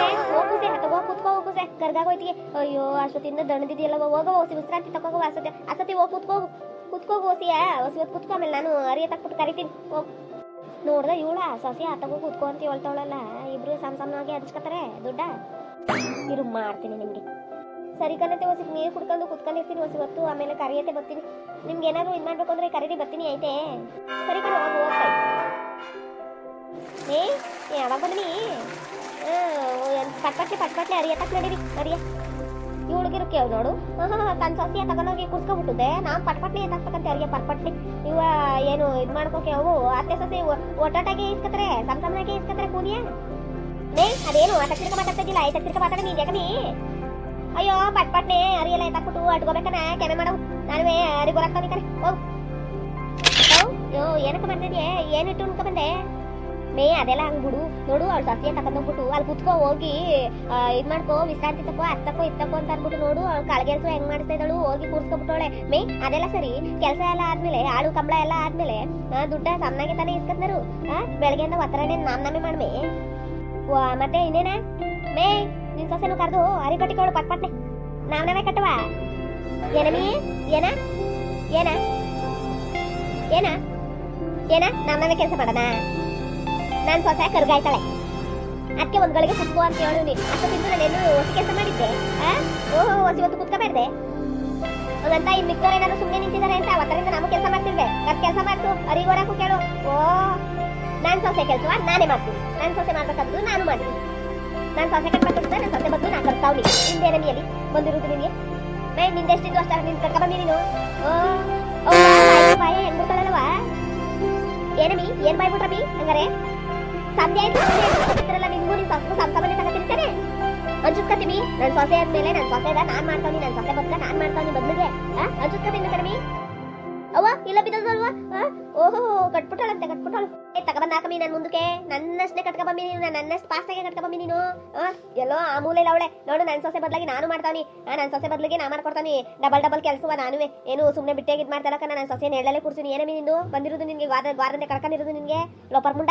ಕೂಸೆ ಹೋಗ್ ಕೂಸೆ ತಗೋ ಕೂತ್ಕೋ ಹೋಗ್ ಅಯ್ಯೋ ಕರ್ಗಾಗೋಯ್ತಿಗೆ ಅಯ್ಯೋ ಅಷ್ಟೊತ್ತಿಂದ ದಣದಿದೆಯಲ್ಲ ಹೋಗೋ ಓಸಿ ವಿಶ್ರಾಂತಿ ತಗೋ ಅಸತಿ ಅಸತಿ ಹೋಗಿ ಕುತ್ಕೋ ಕುತ್ಕೋ ಓಸಿಯ ಹೊಸಿ ಹೊತ್ತು ಕೂತ್ಕೋ, ಆಮೇಲೆ ನಾನು ಅರಿಯ ತಕ್ಬಿಟ್ಟು ಕರಿತೀನಿ. ಹೋಗ್. ನೋಡ್ದ ಇವಳ, ಸಸಿ ಆತಗೋ ಕುತ್ಕೋ ಅಂತ ಹೇಳ್ತಾವಳಲ್ಲ. ಇಬ್ರು ಸಣ್ಣ ಸಣ್ಣವಾಗಿ ಹಂಚ್ಕೋತಾರೆ, ದುಡ್ಡ. ಇರು, ಮಾಡ್ತೀನಿ ನಿಮಗೆ. ಸರಿ ಕಣತೆ ಹೊಸಿ ನೀರು ಕುಡ್ಕೊಂಡು ಕುತ್ಕೊಂಡಿರ್ತೀನಿ ಹೊಸಿ ಹೊತ್ತು. ಆಮೇಲೆ ಕರಿಯತ್ತೆ ಬರ್ತೀನಿ. ನಿಮ್ಗೆ ಏನಾದ್ರು ಇದು ಮಾಡ್ಬೇಕು ಅಂದ್ರೆ ಕರೀರಿ, ಬರ್ತೀನಿ ಐತೆ. ಸರಿ ಕಣ, ಹೋಗಿ ಹೋಗ್ತಾ ಏ ಯಾವಾಗ ಬಂದ್ನಿ ಪಟ್ಪಟ್ಲೆ ಪಟ್ಪಟ್ಲೆ ಅರಿಯತಕ್ ನಡೀರಿ, ಅರಿಯ. ಈ ಹುಡುಗಿರು ಕೇವ್ ನೋಡು. ತನ್ನ ಸೊಸಿಯ ತಗೊಂಡೋಗಿ ಕುಡ್ಸ್ಕೊಬಿಟ್ಟುದೆ ನಾನು ಪಟ್ಪಟ್ಲಿ ಎತ್ತಾಕ್ಬೇಕಂತ ಅರಿಯ, ಪಟ್ಪಟ್ಲಿ? ಇವ ಏನು ಇದು ಮಾಡ್ಕೋಕೆ ಅವು ಅತ್ತೆ ಸೊಸೆ ಒಟ್ಟಾಟಾಗೆ ಇಸ್ಕತ್ರೆ ಸಮ್ ಸಮ್ನಾಗೆ ಇಸ್ಕತ್ರೆ ಕೂಲಿಯ? ನೇ ಅದೇನು ತಕ್ಷಣಕ್ಕೆ ಮಾತಾಡ್ತಿದ್ದಿಲ್ಲ ಐದು ತಕ್ಷಣಕ್ಕೆ ಮಾತಾಡ ನೀನ್ ಜಗನಿ ಅಯ್ಯೋ ಪಟ್ಪಟ್ನೆ ಅರಿಯಲ್ಲ ಎತ್ತಾಕ್ಬಿಟ್ಟು ಅಟ್ಕೋಬೇಕನ ಕೆಮೆ ಮಾಡವು ನಾನುವೇ ಅರಿ ಬರಕ್ತಾನೆ ಕರೆ ಓ ಯೋ ಏನಕ್ಕೆ ಮಾಡ್ತಿದ್ಯೆ? ಏನಿಟ್ಟು ಉಣ್ಕೊ ಬಂದೆ? ಮೇ ಅದೆಲ್ಲ ಹಂಗ್ ಬಿಡು. ನೋಡು, ಅವ್ಳ ಸಸಿಯ ತಕೊಂಡೋಗ್ಬಿಟ್ಟು ಅಲ್ಲಿ ಕುತ್ಕೋ, ಹೋಗಿ ಇದು ಮಾಡ್ಕೋ, ವಿಶ್ರಾಂತಿ ತಕೋ ಅತ್ತಕೋ ಇತ್ತಕೋ ಅಂತ ಅನ್ಬಿಟ್ಟು ನೋಡು, ಅವ್ಳು ಕಾಳ್ಗೆಲ್ಸ ಹೆಂಗ್ ಮಾಡಿಸ್ತಾ ಇದ್ದಾಳು, ಹೋಗಿ ಕೂರ್ಸ್ಕೊಬಿಟ್ಟೋಳೆ ಮೇ, ಅದೆಲ್ಲ ಸರಿ? ಕೆಲಸ ಎಲ್ಲ ಆದ್ಮೇಲೆ ಆಳು ಕಂಬಳ ಎಲ್ಲ ಆದ್ಮೇಲೆ ದುಡ್ಡ ಸಮ್ನಾಗೆ ತಾನೇ ಇಸ್ಕತ್ನರು ಬೆಳಗ್ಗೆಯಿಂದ ಒತ್ತರಣೆ ನಾಮ್ ನಮೆ ಮಾಡ್ಮೆ ಮತ್ತೆ ಇನ್ನೇನ? ಮೇ, ನಿನ್ ಸೊಸೆನು ಕರೆದು ಅರಿ ಕಟ್ಟಿಕೊಳ್ಳು ಪಟ್ಪಟ್ನೆ ನಾವ್ ನಾವೇ ಕಟ್ಟುವ. ಏನಮಿ ಏನ ಏನ? ಏನ? ಏನ? ನಮ್ಮನೆ ಕೆಲಸ ಮಾಡೋಣ ನಾನ್ ಸೊಸೆ ಕರ್ಗಾಯ್ತಾಳೆ. ಅದಕ್ಕೆ ಒಂದ್ ಗಳಿಗೆ ಕುತ್ಕೋ ಅಂತ ಹೇಳು ನೀನು. ಅಷ್ಟೊತ್ತಿಂದ ನಾನು ಏನು ಹೊಸ ಕೆಲಸ ಮಾಡಿದ್ದೆ. ಓಹೋ, ಹೊಸ ಇವತ್ತು ಕುತ್ಕೋಬೇಡ್ದೆ ಅದಂತ ಈ ಮಿಕ್ಕವ್ರು ಏನಾದ್ರು ಸುಮ್ಮನೆ ನಿಂತಿದ್ದಾರೆ ಅಂತ ಅವತ್ತರಿಂದ ನಾವು ಕೆಲಸ ಮಾಡ್ತಿರ್ವೆ ಕತ್ ಕೆಲಸ ಮಾಡ್ತು ಅರಿಗೋರಾಕು ಕೇಳು. ಓ, ನಾನ್ ಸೊಸೆ ಕೆಲಸ ನಾನೇ ಮಾಡ್ತೀನಿ. ನಾನ್ ಸೊಸೆ ಮಾಡ್ಬೇಕಾದ್ದು ನಾನು ಮಾಡ್ತೀನಿ. ನಾನ್ ಸೊಸೆ ಕಟ್ಬೇಕಂತ ನಾನು ಸೊಸೆ ಬದ್ದು ನಾ ಕರ್ತಾವ್ನಿ ನಿಂದೆ ನಮಿಯಲ್ಲಿ ಬಂದಿರೋದು ನಿನಗೆ ಮೇ ನಿಂದೆಷ್ಟಿದ್ದು ಅಷ್ಟ ನಿನ್ ಕರ್ಕ ಬಂದಿ ನೀನು. ಓ ಓ, ಬಾಯಿ ಹೆಂಗ್ ಬಿಡ್ತಾಳಲ್ವಾ ಏನಮಿ ಏನ್ ಬಾಯ್ ಬಿಟ್ರಮಿ ಹಂಗಾರೆ? ಸಂಧ್ಯಾ ಆಯ್ತು ಅಂತಿದ್ರಲ್ಲ ನಿಮ್ಗೂ ನಿನ್ ಸೊಸೆ ಸಂಸಾರನೆ ತಗತಿರ್ತಾನೆ. ಅಂಜಿಸ್ಕತ್ತೀವಿ ನನ್ ಸೊಸೆ ಆದ್ಮೇಲೆ ನನ್ ಸೊಸೆ ಅದ ನಾನ್ ಮಾಡ್ತಾವ್ನಿ, ನನ್ ಸೊಸೆ ಬದ್ಕ ನಾನ್ ಮಾಡ್ತಾವ್ನಿ ಬದ್ಲಿಗೆ. ಅಂಜಿಸ್ಕತ್ತೀನಿ ಕಡಿಮೆ ಅವ್ವ, ಇಲ್ಲ ಬಿದ್ದಲ್ವ ಓಹೋ, ಕಟ್ಬಿಟ್ಟಾಳಂತೆ, ಕಟ್ಬಿಟ್ಟಾಳು. ಏ ತಗೊಬಂದ ಹಾಕಮಿ ನನ್ ಮುಂದಕ್ಕೆ. ನನ್ನಷ್ಟೇ ಕಟ್ಕ ಬಂಬಿ ನೀನು, ನಾನು ನನ್ನಷ್ಟು ಫಾಸ್ಟಾಗೆ ಕಟ್ಕ ಬಂಬಿ ನೀನು. ಎಲ್ಲೋ ಆ ಮೂಲೆ ಅವಳೆ. ನೋಡು, ನನ್ ಸೊಸೆ ಬದಲಾಗಿ ನಾನು ಮಾಡ್ತಾವ್ನಿ. ಆ, ನನ್ ಸೊಸೆ ಬದಲಿಗೆ ನಾ ಮಾಡ್ಕೊಡ್ತಾನಿ ಡಬಲ್ ಡಬಲ್ ಕೆಲಸವ ನಾನುವೆ. ಏನು ಸುಮ್ಮನೆ ಬಿಟ್ಟೆ ಇದು ಮಾಡ್ತಾರಕ್ಕ ನನ್ನ ಸೊಸೆ ನೆಳ್ಳಲೆ ಕೂರ್ಸಿನಿ. ಏನಮಿ ನಿಂದು ಬಂದಿರೋದು ನಿನ್ಗೆ ವಾರ ವಾರಂದೆ ಕಳ್ಕೊಂಡಿರೋದು ನಿನ್ಗೆ? ಲೋಪರ್ ಮುಂಡ.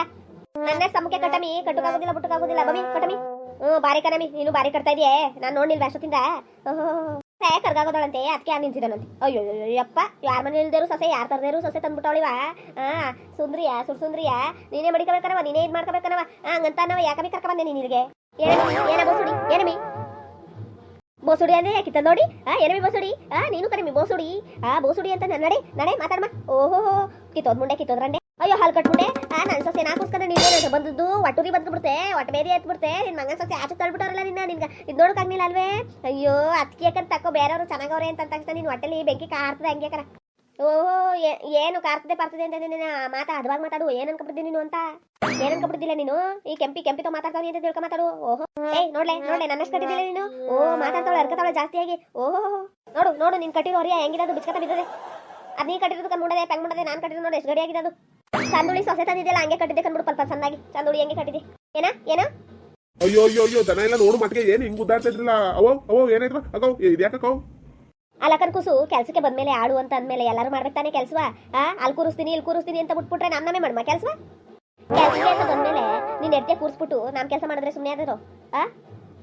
ನನ್ನ ಸಮಕ್ಕೆ ಕಟ್ಟಮಿ ಕಟ್ಟುಕಾಗೋದಿಲ್ಲ ಬುಟ್ಟುಕಾಗೋದಿಲ್ಲ ಬಮಿ ಕಟ್ಟಮಿ ಹ್ಞೂ, ಬಾರಿ ಕಣಮಿ. ನೀನು ಬಾರಿ ಕಟ್ತಾ ಇದೆಯೇ? ನಾನು ನೋಡಿಲ್ವ ಅಷ್ಟೊತ್ತಿಂದ ಸೇ ಕರ್ಗಾಗೋದಳಂತೆ. ಅದಕ್ಕೆ ಆ ನಿಂತಿದ್ದಾನಂತೆ? ಅಯ್ಯೋ ಅಯ್ಯಪ್ಪ. ಯಾರ ಮನೆ ಇಲ್ದೇರು ಸೊಸೆ, ಯಾರ ತರದೇರು ಸೊಸೆ ತಂದ್ಬಿಟ್ಟವಳಿವ? ಆ, ಸುಂದ್ರಿಯ ಸುರ್ಸುಂದ್ರಿಯ ನೀನೇ ಮಡಿಕಬೇಕನವ ನೀನೇ ಇದು ಮಾಡ್ಕೋಬೇಕನವ ಹಂಗಂತ ನಾವು ಯಾಕಬಿ ಕರ್ಕ ಬಂದೆ ನಿನಗೆ ಏನಮಿ, ಏನ ಬೋಸುಡಿ, ಏನಮಿ? ಬೋಸುಡಿ ಅಂದ್ರೆ ಯಾಕಿತ್ತ ನೋಡಿ? ಆ, ಏನಮಿ ಬೋಸುಡಿ? ಆ, ನೀನು ಕರಮಿ ಬೋಸುಡಿ. ಆ, ಬೋಸುಡಿ ಅಂತ ನಡೆ ನಡೆ ಮಾತಾಡಮ್ಮ ಓಹೋ, ಕಿತ್ತೋದ್ ಮುಂಡೆ ಕಿತ್ತೋದ್ ರಂಡೆ ಅಯ್ಯೋ, ಹಾಲು ಕಟ್ಬಿಟ್ಟೆ. ನನ್ನ ಸೊಸೆ ನಾಕೋಸ್ಕರ ನೀನು ಬಂದದ್ದು, ಒಟ್ಟೂರಿ ಬಂದ್ಬಿಡ್ತೆ ಒಟ್ಟು ಬೇರೆ ಎತ್ಬಿಡ್ತೆ ನಿನ್ ಮಗನ ಸೊಸೆ ಆಚೆ ತಳ್ಬಿಟ್ಟಾರಲ್ಲ ನಿನ್ನ, ನಿನ್ಗ. ಇದು ನೋಡಕ್ಕಾಗ್ಲಿಲ್ಲ ಅಲ್ವೇ? ಅಯ್ಯೋ ಅದಕ್ಕೆ ಯಾಕಂತ ತಕೋ, ಬೇರೆಯವರು ಚೆನ್ನಾಗವ್ರೆ ಅಂತ ತಕ್ಷಣ ನೀನು ಹೊಟ್ಟೆಲಿ ಬೆಂಕಿ ಕಾರ್ತದೆ ಹಂಗೆ ಕರ ಓಹೋ ಏನು ಕಾರ್ತದೆ ಬರ್ತದೆ ಅಂತ ನಿನ್ನ ಮಾತಾ, ಅದ್ವಾಗ ಮಾತಾಡು. ಏನ್ ಅನ್ಕೊಬಿಡ್ತೀನಿ ನೀನು ಅಂತ? ಏನ್ ಅನ್ಕೊಬಿಡ್ತಿಲ್ಲ ನೀನು? ಈ ಕೆಂಪಿ ಕೆಂಪಿ ತೋ ಮಾತಾಡ್ತಾವ್ ಅಂತ ತಿಳ್ಕೊ ಮಾತಾಡು. ಓಹೋ. ಏ ನೋಡ್ಲೆ ನೋಡ್ಲೆ, ನನ್ನಷ್ಟು ಕಟ್ಟಿದ್ದಿಲ್ಲ ನೀನು? ಓ, ಮಾತಾಡ್ತಾವಳೆ, ಅರ್ಕತಾವಳೆ ಜಾಸ್ತಿಯಾಗಿ ಓಹೋ. ನೋಡು ನೋಡು, ನೀನ್ ಕಟ್ಟಿರೋ ಹೆಂಗಿರೋದು ಬಿಚ್ಕತ ಬಿದ್ದದೆ. ಅದ್ ನೀ ಕಟ್ಟಿರೋದು ಕಣ್ಮುಂಡದೆ ಪೆಂಗ್ ಮುಂಡದೆ, ನಾನು ಕಟ್ಟಿರೋ ನೋಡಿ, ಎಷ್ಟು ಗಡಿ ಚಂದುಳಿ ಸೊಸೆ ತಂದಿದ್ದೆಲ್ಲ ಹಂಗೆ ಕಟ್ಟಿದ್ದೆ ಕಣ್ಬಿಡು ಪಲ್ಪ ಸಣ್ಣಾಗಿ. ಚಂದುಳಿ ಹೆಂಗೆ ಕಟ್ಟಿದ್ದೆ ಏನ? ಏನ? ಅಯ್ಯೋ ಅಯ್ಯೋ ಅಯ್ಯೋ ದನ ಎಲ್ಲ ನೋಡು ಮಟ್ಟಿಗೆ ಏನು ಹಿಂಗ್ ಉದ್ದಾಡ್ತಾ ಇದ್ರಲ್ಲ? ಅವೋ ಅವೋ ಏನಾಯ್ತು ಅಗೋ ಇದ್ಯಾಕೋ ಅಲಕನ್ ಕುಸು ಕೆಲ್ಸಕ್ಕೆ ಬಂದ್ಮೇಲೆ ಆಡು ಅಂತ ಅಂದ್ಮೇಲೆ ಎಲ್ಲರೂ ಮಾಡ್ಬೇಕು ತಾನೇ ಕೆಲ್ಸವ? ಆ ಅಲ್ಲಿ ಕೂರಿಸ್ತೀನಿ ಇಲ್ಲಿ ಕೂರಿಸ್ತೀನಿ ಅಂತ ಬಿಟ್ಬಿಟ್ರೆ ನಮ್ ನಮೇ ಮಾಡ್ಮ ಕೆಲ್ಸವ? ಕೆಲ್ಸಕ್ಕೆ ಅಂತ ಬಂದ್ಮೇಲೆ ನೀನ್ ಎಡ್ತೆ ಕೂರಿಸ್ಬಿಟ್ಟು ನಾನ್ ಕೆಲಸ ಮಾಡಿದ್ರೆ ಸುಮ್ಮನೆ ಆದ್ರು ಆ?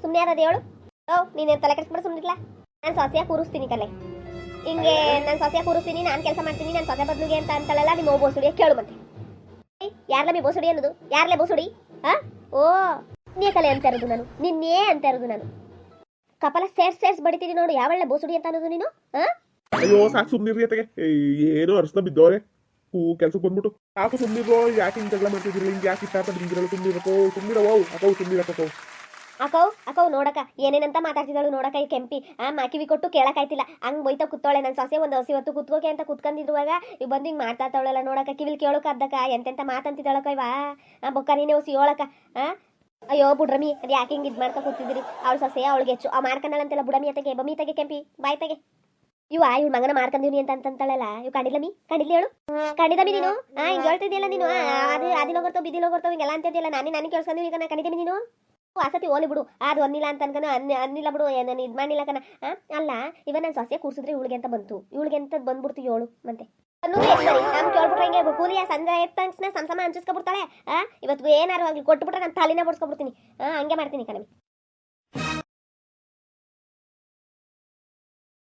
ಸುಮ್ಮನೆ ಆದದ ಹೇಳು ಓ ನೀನ್ ತಲೆ ಕೆಡಿಸ್ಬಿಟ್ಟು ಸುಮ್ಮನಿಲ್ಲ ನಾನು ಸೊಸೆಯ ಕೂರಿಸ್ತೀನಿ ಕಲೆ. ಹಿಂಗೆ ನಾನು ಸೊಸೆ ಕೂರಿಸ್ತೀನಿ, ನಾನು ಕೆಲಸ ಮಾಡ್ತೀನಿ, ನಾನು ಸೊಸೆ ಬದ್ಲಿಗೆ ಅಂತ ಅಂತಲ್ಲ ನಿಮ್ಮ ಬೋಸುಡಿ, ಕೇಳು ಮತ್ತೆ. ಯಾರ್ಲ ಮೀ ಬೋಸುಡಿ ಅನ್ನೋದು? ಯಾರ್ಲೆ ಬೋಸುಡಿ? ಹಾ? ಓ ನೀ ಕಲೆ ಅಂತ ಇರೋದು ನಾನು. ನಿನ್ನೇ ಅಂತ ಇರೋದು ನಾನು. ಕಪಲ ಸೇರ್ಸ್ ಸೇರ್ಸ್ ಬಡಿತೀನಿ ನೋಡು, ಯಾವಳ್ಳೆ ಬೋಸುಡಿ ಅಂತ ಅನ್ನೋದು ನೀನು? ಹಾ? ಅಯ್ಯೋ, ಸಾಕು ಸುಮ್ಮನಿರಿ ಅತ್ತಗೆ. ಏನು ಅರ್ಸ್ನ ಬಿದ್ದವ್ರೆ. ಹೂ ಕೆಲ್ಸಕ್ಕೆ ಬಂದ್ಬಿಟ್ಟು. ಸಾಕು ಸುಮ್ಮನಿರೋ ಯಾಕೆ ಹಿಂಗ್ ಜಗಳ ಮಾಡ್ತಿದ್ರಿ ಹಿಂಗೆ ಯಾಕೆ ಇಷ್ಟ ಓ ಹಿಂಗಿರಲ್ಲ ಸುಮ್ನಿರಕೋ ಸುಮ್ನಿರವೋ ಅಕೋ ಸುಮ್ನಿರಕೋ ಅಕವ್ ಅಕೌ, ನೋಡಕ. ಏನೇನಂತ ಮಾತಾಡ್ತಿದ್ದಾಳು ನೋಡಕ ಈ ಕೆಂಪಿ. ಆ ಮಾಕಿವಿ ಕೊಟ್ಟು ಕೇಳಕ್ಕಾಯ್ತಿಲ್ಲ ಹಂಗ್ ಬೈತಾ ಕುತ್ತೋಳೆ ನನ್ನ ಸೊಸೆ. ಒಂದು ಹಸಿ ಹೊತ್ತು ಕುತ್ಕೋಕೆ ಅಂತ ಕುತ್ಕೊಂಡಿರುವಾಗ ಇವ್ ಬಂದು ಹಿಂಗ್ ಮಾತಾಡ್ತಾವಳಲ್ಲ ನೋಡಕ. ಕಿವಿಲ್ ಕೇಳೋಕ ಅದಕ್ಕ ಎಂತೆಂತ ಮಾತಂತಿದ್ದಾಳಕ ಇವ? ಆ, ಬೊಕ್ಕ ನೀನೆ ಹೊಸಿ ಆ? ಅಯ್ಯೋ, ಬುಡ್ರಮಿ, ಅದು ಯಾಕೆ ಹಿಂಗ್ ಇದ್ ಮಾಡ್ತಾ ಕೂತಿದ್ರಿ ಅವಳು ಸೊಸೆ ಅವಳಿಗೆ ಹೆಚ್ಚು ಆ ಮಾಡ್ಕೊಂಡಳಂತೆಲ್ಲ ಬುಡಮಿ ಅತ್ತಗೆ. ಬಮಿ ತಗೆ ಕೆಂಪಿ. ಬಾಯ್ ತಗೆ ಇವ ಇವ್ ಮಗನ ಮಾಡ್ಕೊಂಡಿವ್ನಿ ಅಂತ ಅಂತಂತಾಳಲ್ಲ ಇವ್ ಕಂಡಿಲ್ಲ ಮೀ? ಕಂಡಿಲ್ಲ ಹೇಳು? ಕಂಡಿದಮಿ ನೀನು? ಆ, ಹಿಂಗ್ ಹೇಳ್ತಿದ್ದಿಲ್ಲ ನೀನು? ಅದು ಬಿದಿಲ್ಲ ಹೋಗ್ತಾವ ಹಿಂಗೆಲ್ಲ ಅಂತಿದ್ದಿಲ್ಲ ನಾನೇ ನಾನೇ ಕೇಳ್ಸ್ಕೊಂಡಿವಿ ಈಗ ಕಂಡಿದ್ದೀನಿ ನೀನು? ಆಸತಿ ಓಲಿ ಬಿಡು. ಅದು ಅನ್ನಿಲ್ಲ ಅಂತ ಅನ್ಕನ ಅನ್ನ ಅನ್ನಿಲ್ಲ ಬಿಡು ನಾನು ಇದು ಮಾಡಿಲ್ಲ ಕಣ ಅಲ್ಲ, ಇವ ನನ್ನ ಸೊಸೆ ಕೂರಿಸಿದ್ರೆ ಇವಳಿಗೆ ಅಂತ ಬಂತು. ಇವಳಿಗೆ ಅಂತ ಬಂದ್ಬಿಡ್ತು ಏಳು ಮತ್ತೆ? ನಮ್ ಕೇಳ್ಬಿಟ್ರೆ ಹಿಂಗೆ? ಕೂಲಿಯ ಸಂಜೆ ಎದ್ದ ತಕ್ಷಣ ಸಮ ಸಮ ಹಂಚಿಸ್ಕೊಬಿಡ್ತಾಳೆ ಇವತ್ತು ಏನಾರು ಆಗ್ಲಿ ಕೊಟ್ಬಿಟ್ರೆ ನಾನು ತಲೆನ ಬಡ್ಸ್ಕೊಬಿಡ್ತೀನಿ. ಹಂಗೆ ಮಾಡ್ತೀನಿ ಕಣಮಿ